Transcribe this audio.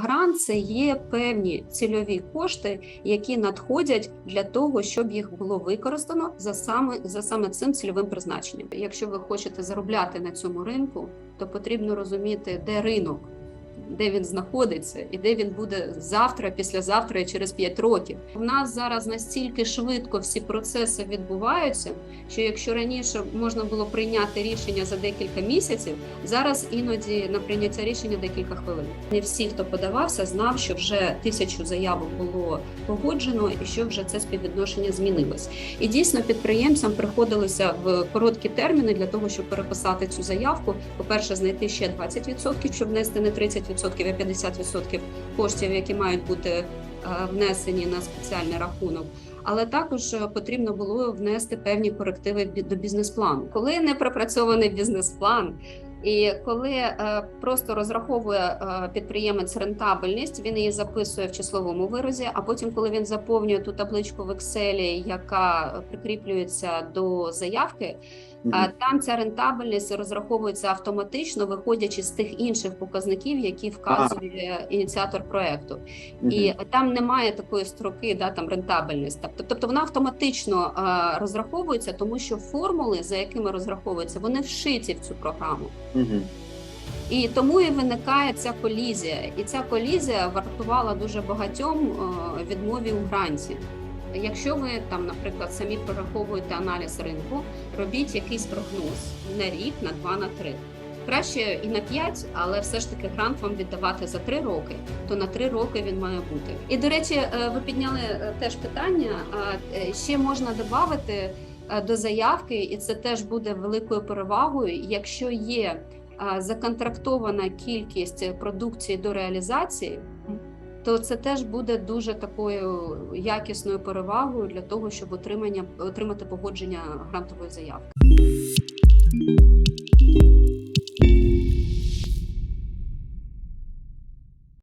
Грант це є певні цільові кошти, які надходять для того, щоб їх було використано за саме за саме цим цільовим призначенням. Якщо ви хочете заробляти на цьому ринку, то потрібно розуміти, де ринок, де він знаходиться, і де він буде завтра, післязавтра і через 5 років. У нас зараз настільки швидко всі процеси відбуваються, що якщо раніше можна було прийняти рішення за декілька місяців, зараз іноді на прийняття рішення декілька хвилин. Не всі, хто подавався, знав, що вже тисячу заявок було погоджено, і що вже це співвідношення змінилось. І дійсно підприємцям приходилося в короткі терміни для того, щоб переписати цю заявку. По перше, знайти ще 20%, щоб внести не 30%, а 50% коштів, які мають бути е, внесені на спеціальний рахунок. Але також е, потрібно було внести певні корективи до бізнес-плану. Коли не пропрацьований бізнес-план, і коли е, просто розраховує е, підприємець рентабельність, він її записує в числовому виразі. А потім, коли він заповнює ту табличку в Excel, яка прикріплюється до заявки, там ця рентабельність розраховується автоматично, виходячи з тих інших показників, які вказує ініціатор проекту. І там немає такої строки, да там рентабельність. Тобто, тобто вона автоматично розраховується, тому що формули, за якими розраховуються, вони вшиті в цю програму. І тому і виникає ця колізія. І ця колізія вартувала дуже багатьом відмові у гранті. Якщо ви там, наприклад, самі прораховуєте аналіз ринку, робіть якийсь прогноз на рік, на два, на три. Краще і на 5, але все ж таки грант вам віддавати за 3 роки, то на 3 роки він має бути. І до речі, е, ви підняли е, теж питання. е, Ще можна додати до заявки, і це теж буде великою перевагою, якщо є законтрактована кількість продукції до реалізації, то це теж буде дуже такою якісною перевагою для того, щоб отримання отримати погодження грантової заявки.